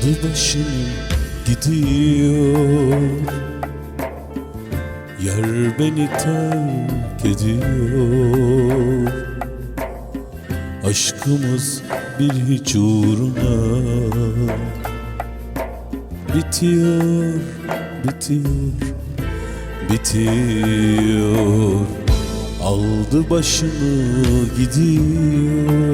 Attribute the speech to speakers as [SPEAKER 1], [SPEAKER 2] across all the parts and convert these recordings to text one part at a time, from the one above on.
[SPEAKER 1] Aldı başını gidiyor. Yar beni terk ediyor. Aşkımız bir hiç uğruna Bitiyor, bitiyor, bitiyor. Aldı başını gidiyor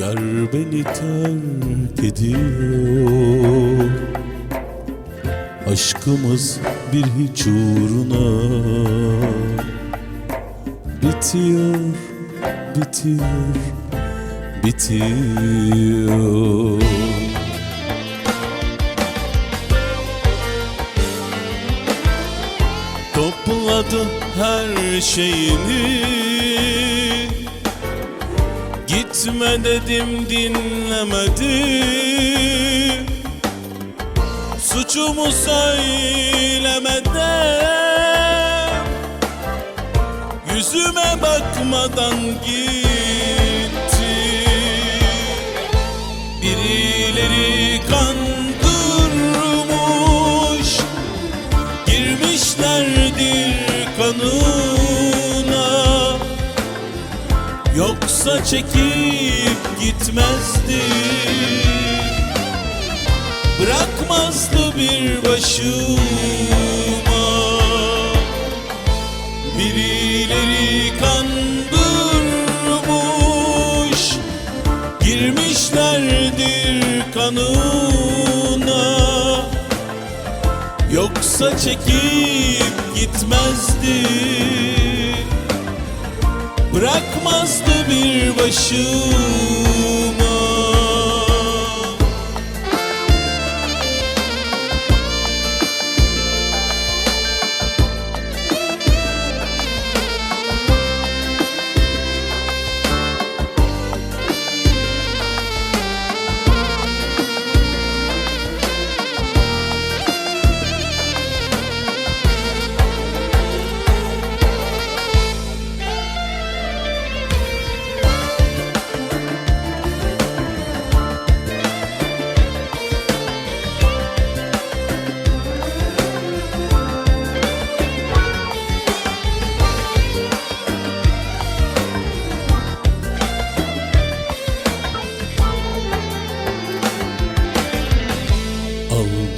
[SPEAKER 1] Yar beni terk ediyor. Aşkımız bir hiç uğruna Bitiyor, bitiyor, bitiyor. Topladı her şeyini Gitme dedim dinlemedi. Suçumu söylemeden Yüzüme bakmadan gitti Yoksa çekip gitmezdi. Bırakmazdı bir başıma. Birileri kandırmış Girmişlerdir kanına. Yoksa çekip gitmezdi Bırakmazdı bir başıma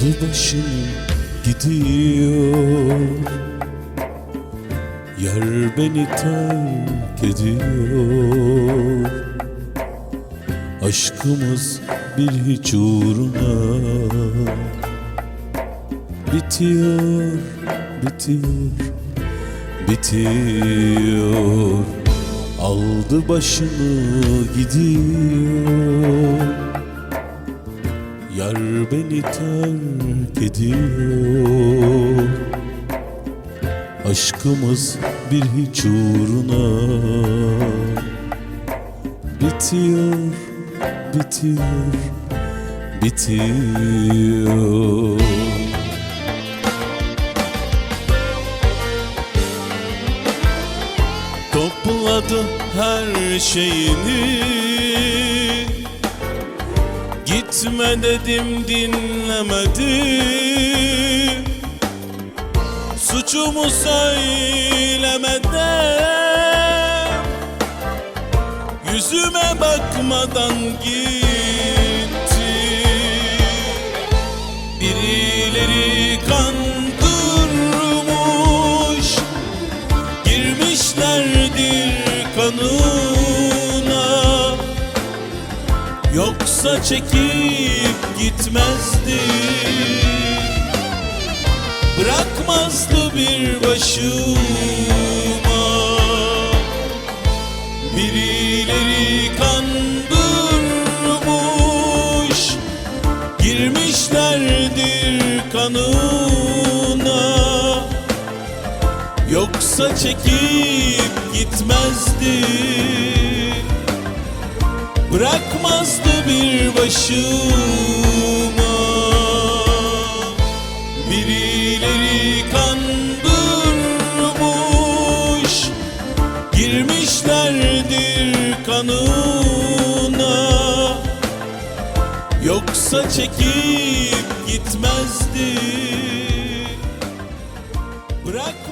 [SPEAKER 1] Aldı başını gidiyor. Yar beni terk ediyor. Aşkımız bir hiç uğruna Bitiyor, bitiyor, bitiyor. Aldı başını gidiyor Yar beni terk ediyor. Aşkımız bir hiç uğruna Bitiyor, bitiyor, bitiyor. Topladı her şeyini Gitme dedim dinlemedi. Suçumu söylemeden Yüzüme bakmadan gitti Çekip gitmezdi. Bırakmazdı bir başıma. Birileri kandırmış Girmişlerdir kanına. Yoksa çekip gitmezdi bırakmazdı bir başıma Birileri kandırmış Girmişlerdir kanına. Yoksa çekip gitmezdi. Bırak